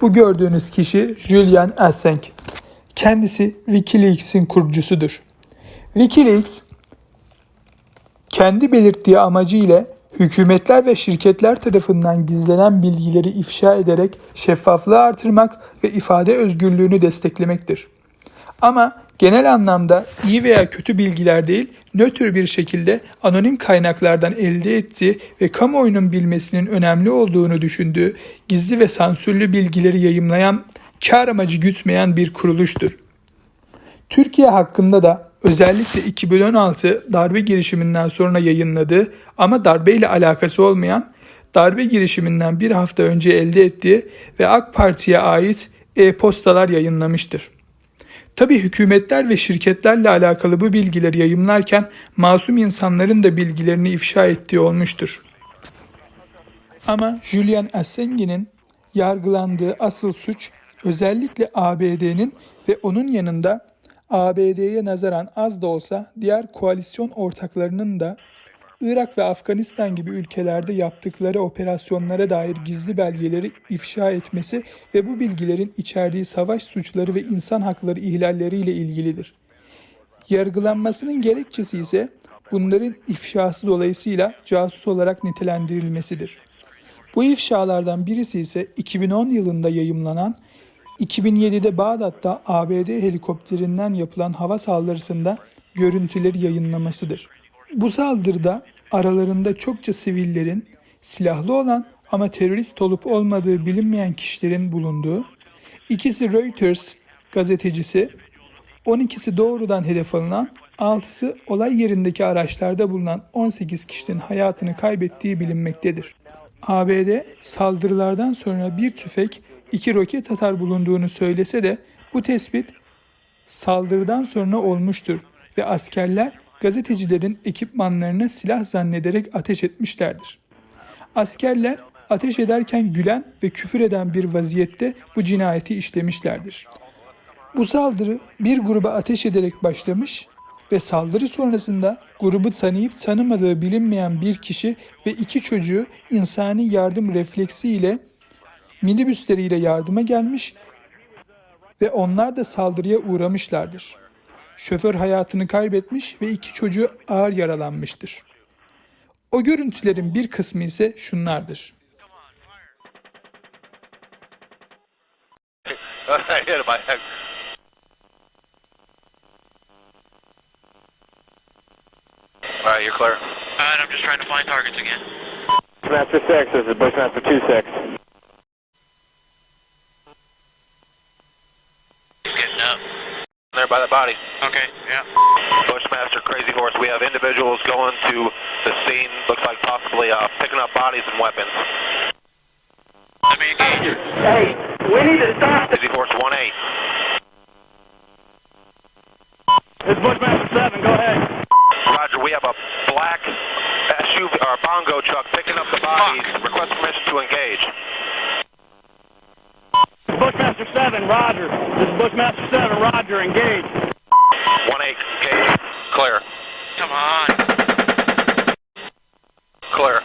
Bu gördüğünüz kişi Julian Assange. Kendisi Wikileaks'in kurucusudur. Wikileaks kendi belirttiği amacı ile hükümetler ve şirketler tarafından gizlenen bilgileri ifşa ederek şeffaflığı artırmak ve ifade özgürlüğünü desteklemektir. Ama genel anlamda iyi veya kötü bilgiler değil, nötr bir şekilde anonim kaynaklardan elde ettiği ve kamuoyunun bilmesinin önemli olduğunu düşündüğü gizli ve sansürlü bilgileri yayımlayan, kar amacı gütmeyen bir kuruluştur. Türkiye hakkında da özellikle 2016 darbe girişiminden sonra yayınladığı ama darbeyle alakası olmayan darbe girişiminden bir hafta önce elde ettiği ve AK Parti'ye ait e-postalar yayınlamıştır. Tabi hükümetler ve şirketlerle alakalı bu bilgileri yayımlarken masum insanların da bilgilerini ifşa ettiği olmuştur. Ama Julian Assange'nin yargılandığı asıl suç özellikle ABD'nin ve onun yanında ABD'ye nazaran az da olsa diğer koalisyon ortaklarının da Irak ve Afganistan gibi ülkelerde yaptıkları operasyonlara dair gizli belgeleri ifşa etmesi ve bu bilgilerin içerdiği savaş suçları ve insan hakları ihlalleriyle ilgilidir. Yargılanmasının gerekçesi ise bunların ifşası dolayısıyla casus olarak nitelendirilmesidir. Bu ifşalardan birisi ise 2010 yılında yayımlanan 2007'de Bağdat'ta ABD helikopterinden yapılan hava saldırısında görüntüleri yayınlamasıdır. Bu saldırıda aralarında çokça sivillerin, silahlı olan ama terörist olup olmadığı bilinmeyen kişilerin bulunduğu, ikisi Reuters gazetecisi, 12'si doğrudan hedef alınan, 6'sı olay yerindeki araçlarda bulunan 18 kişinin hayatını kaybettiği bilinmektedir. ABD saldırılardan sonra bir tüfek, iki roket atar bulunduğunu söylese de bu tespit saldırıdan sonra olmuştur ve askerler gazetecilerin ekipmanlarına silah zannederek ateş etmişlerdir. Askerler ateş ederken gülen ve küfür eden bir vaziyette bu cinayeti işlemişlerdir. Bu saldırı bir gruba ateş ederek başlamış ve saldırı sonrasında grubu tanıyıp tanımadığı bilinmeyen bir kişi ve iki çocuğu insani yardım refleksiyle minibüsleriyle yardıma gelmiş ve onlar da saldırıya uğramışlardır. Şoför hayatını kaybetmiş ve iki çocuğu ağır yaralanmıştır. O görüntülerin bir kısmı ise şunlardır. I hit him. I had... All right, you're clear. Alright, I'm just trying to find targets again. Master 6, this is Bushmaster 2-6. There by the body. Okay, yeah. Bushmaster, Crazy Horse. We have individuals going to the scene. Looks like possibly uh, picking up bodies and weapons. Let me engage. Hey, we need to stop Crazy Horse 1-8. This Bushmaster 7, go ahead. Roger, we have a black SUV or bongo truck picking up the bodies. Request permission to engage. Bushmaster 7, roger. This is Bushmaster 7, roger, engage. 1-8, engage. clear. Come on. Clear.